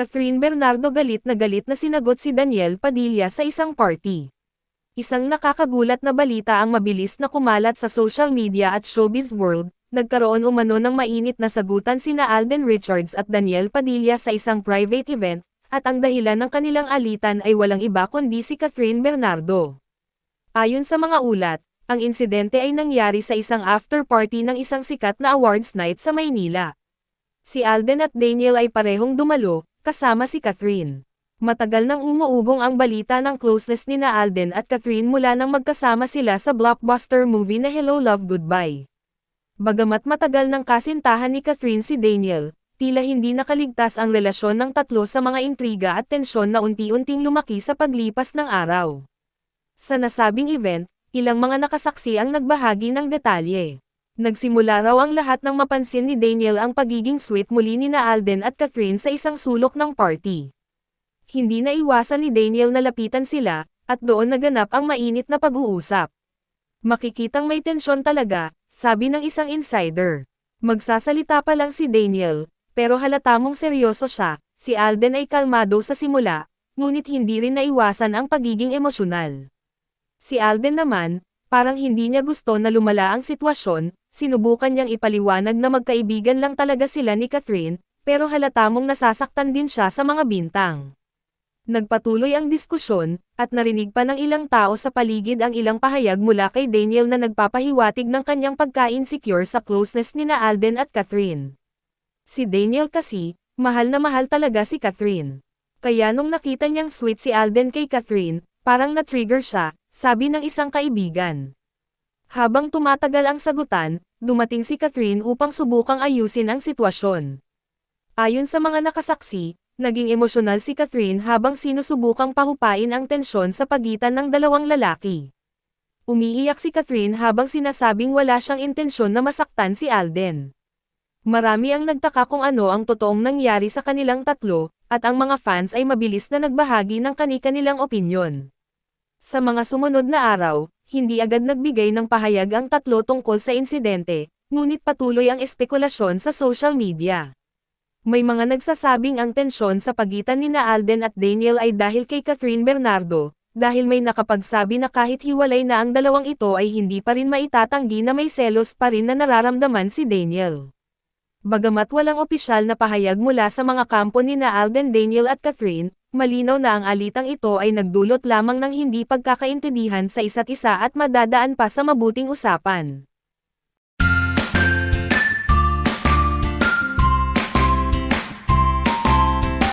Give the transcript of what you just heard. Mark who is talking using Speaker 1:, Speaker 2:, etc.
Speaker 1: Catherine Bernardo galit na galit na sinagot si Daniel Padilla sa isang party. Isang nakakagulat na balita ang mabilis na kumalat sa social media at showbiz world, nagkaroon umano ng mainit na sagutan sina Alden Richards at Daniel Padilla sa isang private event, at ang dahilan ng kanilang alitan ay walang iba kundi si Catherine Bernardo. Ayon sa mga ulat, ang insidente ay nangyari sa isang after party ng isang sikat na awards night sa Maynila. Si Alden at Daniel ay parehong dumalo, kasama si Catherine. Matagal nang umuugong ang balita ng closeness ni na Alden at Catherine mula nang magkasama sila sa blockbuster movie na Hello Love Goodbye. Bagamat matagal ng kasintahan ni Catherine si Daniel, tila hindi nakaligtas ang relasyon ng tatlo sa mga intriga at tensyon na unti-unting lumaki sa paglipas ng araw. Sa nasabing event, ilang mga nakasaksi ang nagbahagi ng detalye. Nagsimula raw ang lahat ng mapansin ni Daniel ang pagiging sweet muli ni na Alden at Catherine sa isang sulok ng party. Hindi na iwasan ni Daniel na lapitan sila, at doon naganap ang mainit na pag-uusap. Makikitang may tensyon talaga, sabi ng isang insider. Magsasalita pa lang si Daniel, pero halata mong seryoso siya, si Alden ay kalmado sa simula, ngunit hindi rin naiwasan ang pagiging emosyonal. Si Alden naman, parang hindi niya gusto na lumala ang sitwasyon, sinubukan niyang ipaliwanag na magkaibigan lang talaga sila ni Catherine, pero halata mong nasasaktan din siya sa mga bintang. Nagpatuloy ang diskusyon, at narinig pa ng ilang tao sa paligid ang ilang pahayag mula kay Daniel na nagpapahiwatig ng kanyang pagka-insecure sa closeness ni na Alden at Catherine. Si Daniel kasi, mahal na mahal talaga si Catherine. Kaya nung nakita niyang sweet si Alden kay Catherine, parang na-trigger siya, sabi ng isang kaibigan. Habang tumatagal ang sagutan, dumating si Catherine upang subukang ayusin ang sitwasyon. Ayon sa mga nakasaksi, naging emosyonal si Catherine habang sinusubukang pahupain ang tensyon sa pagitan ng dalawang lalaki. Umiiyak si Catherine habang sinasabing wala siyang intensyon na masaktan si Alden. Marami ang nagtaka kung ano ang totoong nangyari sa kanilang tatlo, at ang mga fans ay mabilis na nagbahagi ng kani-kanilang opinyon. Sa mga sumunod na araw, hindi agad nagbigay ng pahayag ang tatlo tungkol sa insidente, ngunit patuloy ang espekulasyon sa social media. May mga nagsasabing ang tensyon sa pagitan ni na Alden at Daniel ay dahil kay Catherine Bernardo, dahil may nakapagsabi na kahit hiwalay na ang dalawang ito ay hindi pa rin maitatanggi na may selos pa rin na nararamdaman si Daniel. Bagamat walang opisyal na pahayag mula sa mga kampo ni na Alden Daniel at Catherine, malinaw na ang alitang ito ay nagdulot lamang ng hindi pagkakaintindihan sa isa't isa at madadaan pa sa mabuting usapan.